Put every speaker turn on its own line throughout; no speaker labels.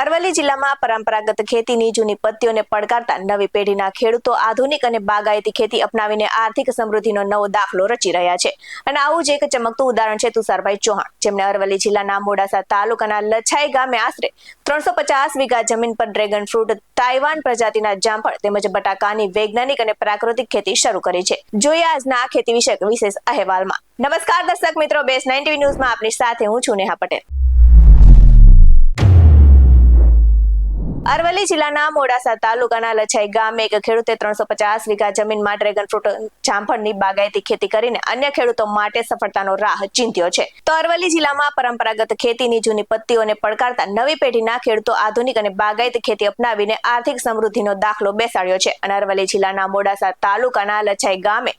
અરવલ્લી જિલ્લામાં પરંપરાગત ખેતીની જૂની પદ્ધતિઓને પડકારતા નવી પેઢીના ખેડૂતો આધુનિક અને બાગાયતી ખેતી અપનાવીને આર્થિક સમૃદ્ધિનો નવો દાખલો રચી રહ્યા છે. અને આવું જ એક ચમકતું ઉદાહરણ છે તુષારભાઈ ચૌહાણ, જેમણે અરવલ્લી જિલ્લાના મોડાસા તાલુકાના લછાઈ ગામે આશરે ત્રણસો પચાસ વીઘા જમીન પર ડ્રેગન ફ્રૂટ, તાઇવાન પ્રજાતિના જામફળ તેમજ બટાકાની વૈજ્ઞાનિક અને પ્રાકૃતિક ખેતી શરૂ કરી છે. જોઈએ આજના આ ખેતી વિષયક વિશેષ અહેવાલમાં. નમસ્કાર દર્શક મિત્રો બેસ નાઇન ટીવી ન્યૂઝમાં આપની સાથે હું છું નેહા પટેલ. અરવલ્લી જિલ્લાના મોડાસા તાલુકાના લછાઈ ગામે એક ખેડૂતે ત્રણસો પચાસ વીઘા જમીનમાં ડ્રેગન ફ્રૂટ, જામફળની બાગાયતી ખેતી કરીને અન્ય ખેડૂતો માટે સફળતાનો રાહ ચીંધ્યો છે. તો અરવલ્લી જિલ્લામાં પરંપરાગત ખેતીની જૂની પત્તીઓને પડકારતા નવી પેઢીના ખેડૂતો આધુનિક અને બાગાયતી ખેતી અપનાવીને આર્થિક સમૃદ્ધિનો દાખલો બેસાડ્યો છે. અને અરવલ્લી જિલ્લાના મોડાસા તાલુકાના લછાઈ ગામે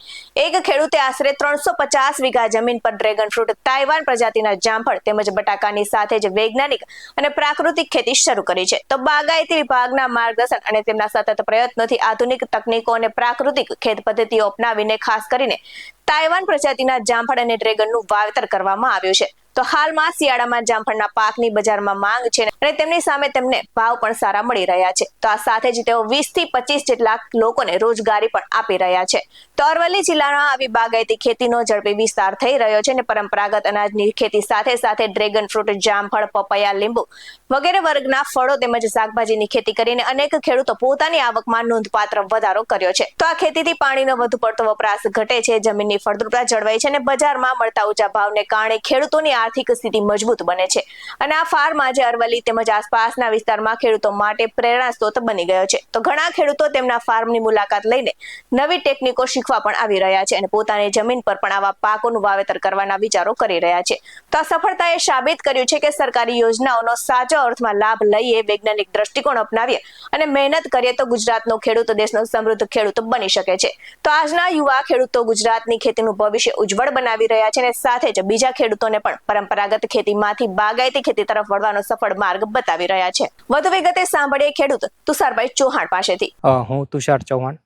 એક ખેડૂતે આશરે ત્રણસો પચાસ વીઘા જમીન પર ડ્રેગન ફ્રૂટ, તાઇવાન પ્રજાતિના જામફળ તેમજ બટાકાની સાથે જ વૈજ્ઞાનિક અને પ્રાકૃતિક ખેતી શરૂ કરી છે. તો બાગાયતી વિભાગના માર્ગદર્શન અને તેમના સતત પ્રયત્નોથી આધુનિક તકનીકો અને પ્રાકૃતિક ખેત પદ્ધતિઓ અપનાવીને ખાસ કરીને તાઇવાન પ્રજાતિના જામફળ અને ડ્રેગનનું વાવેતર કરવામાં આવ્યું છે. તો હાલમાં શિયાળામાં જામફળના પાકની બજારમાં માંગ છે અને તેમની સામે તેમને ભાવ પણ સારા મળી રહ્યા છે. તો આ સાથે જ તેઓ વીસથી પચીસ જેટલા લોકોને રોજગારી પણ આપી રહ્યા છે. તો અરવલ્લી જિલ્લાના આવી બાગાયતી ખેતીનો ઝડપી વિસ્તાર થઈ રહ્યો છે અને પરંપરાગત અનાજની ખેતી સાથે સાથે ડ્રેગન ફ્રૂટ, જામફળ, પપૈયા, લીંબુ વગેરે વર્ગના ફળો તેમજ શાકભાજીની ખેતી કરીને અનેક ખેડૂતો પોતાની આવકમાં નોંધપાત્ર વધારો કર્યો છે. તો આ ખેતીથી પાણીનો વધુ પડતો વપરાશ ઘટે છે. જમીનની ફળદ્રુપતા જળવાય છે અને બજારમાં મળતા ઊંચા ભાવને કારણે ખેડૂતોની આર્થિક સ્થિતિ મજબૂત બને છે. અને આ ફાર્મ આજે અરવલ્લી તેમજ આસપાસના વિસ્તારમાં ખેડૂતો માટે પ્રેરણા સ્ત્રોત બની ગયો છે. તો ઘણા ખેડૂતો તેમના ફાર્મની મુલાકાત લઈને નવી ટેકનિકો શીખવા પણ આવી રહ્યા છે અને પોતાની જમીન પર પણ આવા પાકોનું વાવેતર કરવાના વિચારો કરી રહ્યા છે. તો આ સફળતાએ સાબિત કર્યું છે કે સરકારી યોજનાઓનો સાચો અર્થમાં લાભ લઈએ, વૈજ્ઞાનિક દ્રષ્ટિકોણ અપનાવીએ અને મહેનત કરીએ તો ગુજરાતનો ખેડૂત દેશનો સમૃદ્ધ ખેડૂત બની શકે છે. તો આજના યુવા ખેડૂતો ગુજરાતની ખેતીનું ભવિષ્ય ઉજ્જવળ બનાવી રહ્યા છે અને સાથે જ બીજા ખેડૂતોને પણ પરંપરાગત ખેતીમાંથી બાગાયતી ખેતી તરફ વળવાનો સફળ માર્ગ બતાવી રહ્યા છે. વધુ વિગતે સાંભળીએ ખેડૂત તુષારભાઈ ચૌહાણ પાસેથી.
હું તુષાર ચૌહાણ,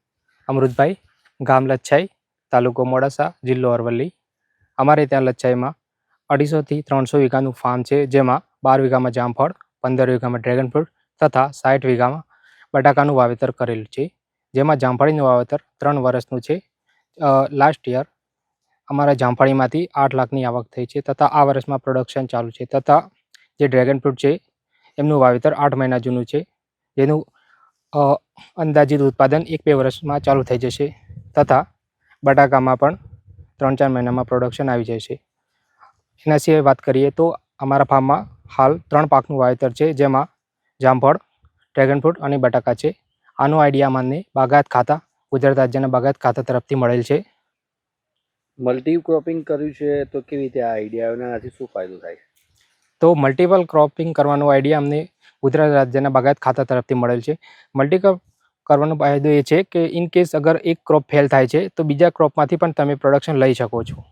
અમૃતભાઈ, ગામ લચ્છાઈ, તાલુકો મોડાસા, જિલ્લો અરવલ્લી. અમારે ત્યાં લચ્છાઈમાં અઢીસોથી ત્રણસો વીઘાનું ફાર્મ છે, જેમાં બાર વીઘામાં જામફળ, પંદર વીઘામાં ડ્રેગન ફ્રૂટ તથા સાઠ વીઘામાં બટાકાનું વાવેતર કરેલું છે. જેમાં જામફળીનું વાવેતર ત્રણ વર્ષનું છે લાસ્ટ યર અમારા જામફળીમાંથી આઠ લાખની આવક થઈ છે તથા આ વર્ષમાં પ્રોડક્શન ચાલુ છે તથા જે ડ્રેગન ફ્રૂટ છે એમનું વાવેતર આઠ મહિના જૂનું છે. જેનું અંદાજિત ઉત્પાદન એક બે વર્ષમાં ચાલુ થઈ જશે તથા બટાકામાં પણ ત્રણ ચાર મહિનામાં પ્રોડક્શન આવી જશે. એના સિવાય વાત કરીએ તો અમારા ફાર્મમાં હાલ ત્રણ પાકનું વાવેતર છે જેમાં જામફળ ડ્રેગન ફ્રૂટ અને બટાકા છે. આનો આઈડિયા મને બાગાયત ખાતા ગુજરાત રાજ્યના બાગાયત ખાતા તરફથી મળેલ છે.
મલ્ટી ક્રોપિંગ કર્યું છે તો કેવી રીતે આ આઈડિયા આવ્યો અને શું ફાયદો થાય?
તો મલ્ટિપલ ક્રોપિંગ કરવાનો આઈડિયા અમને ગુજરાત રાજ્યના બાગાયત ખાતા તરફથી મળેલ છે. મલ્ટી કરવાનો ફાયદો એ છે કે ઇન કેસ અગર એક ક્રોપ ફેલ થાય છે તો બીજા ક્રોપમાંથી પણ તમે પ્રોડક્શન લઈ શકો છો.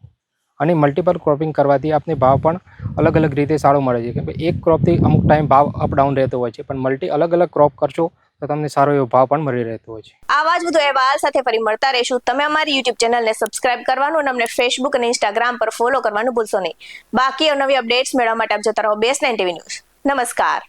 અને મલ્ટિપલ ક્રોપિંગ કરવાથી આપને ભાવ પણ અલગ અલગ રીતે સારો મળે છે. કેમ કે એક ક્રોપથી અમુક ટાઈમ ભાવ અપડાઉન રહેતો હોય છે. પણ મલ્ટી અલગ અલગ ક્રોપ કરશો તો તમને સારો એવો ભાવ પણ મળી રહેતો હોય છે.
આવા જ બધો અહેવાલ સાથે ફરી મળતા રહેશું. તમે અમારી યુટ્યુબ ચેનલને સબસ્ક્રાઇબ કરવાનું અને અમને ફેસબુક અને ઇન્સ્ટાગ્રામ પર ફોલો કરવાનું ભૂલશો નહીં. બાકી નવી અપડેટ્સ મેળવવા માટે આપ જતા રહો બેસ નાઇન ટીવી ન્યૂઝ નમસ્કાર.